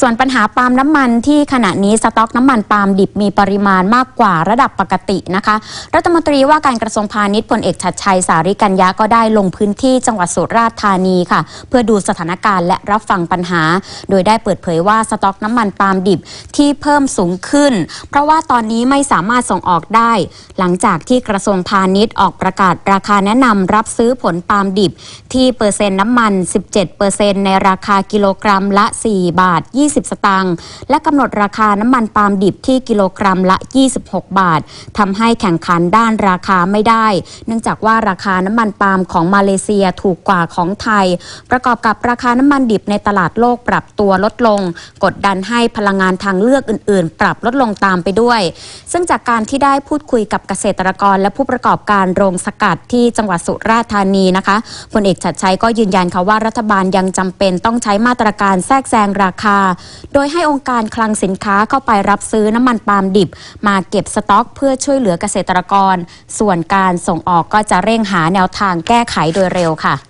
ส่วนปัญหาปาล์มน้ำมันที่ขณะนี้สต็อกน้ำมันปาล์มดิบมีปริมาณมากกว่าระดับปกตินะคะ รัฐมนตรีว่าการกระทรวงพาณิชย์พลเอกชัดชัยสาริกัญญาก็ได้ลงพื้นที่จังหวัดสุราษฎร์ธานีค่ะ เพื่อดูสถานการณ์และรับฟังปัญหา โดยได้เปิดเผยว่าสต็อกน้ำมันปาล์มดิบที่เพิ่มสูงขึ้น เพราะว่าตอนนี้ไม่สามารถส่งออกได้ หลังจากที่กระทรวงพาณิชย์ออกประกาศราคาแนะนำรับซื้อผลปาล์มดิบ ที่เปอร์เซ็นต์น้ำมัน 17%ในราคากิโลกรัมละ 4 บาท20 สตางค์และกำหนดราคาน้ำมันปาล์มดิบที่กิโลกรัมละ 26 บาททำให้แข่งขันด้านราคาไม่ได้ เนื่องจากว่าราคาน้ำมันปาล์มของมาเลเซียถูกกว่าของไทย ประกอบกับราคาน้ำมันดิบในตลาดโลกปรับตัวลดลง กดดันให้พลังงานทางเลือกอื่น ๆ ปรับลดลงตามไปด้วย ซึ่งจากการที่ได้พูดคุยกับเกษตรกรและผู้ประกอบการโรงสกัดที่จังหวัดสุราษฎร์ธานีนะคะพลเอกชัดชัยก็ยืนยันค่ะว่ารัฐบาลยังจำเป็นต้องใช้มาตรการแทรกแซงราคาโดยให้องค์การคลังสินค้าเข้าไปรับซื้อน้ำมันปาล์มดิบ มาเก็บสต็อก เพื่อช่วยเหลือเกษตรกร ส่วนการส่งออกก็จะเร่งหาแนวทางแก้ไขโดยเร็วค่ะ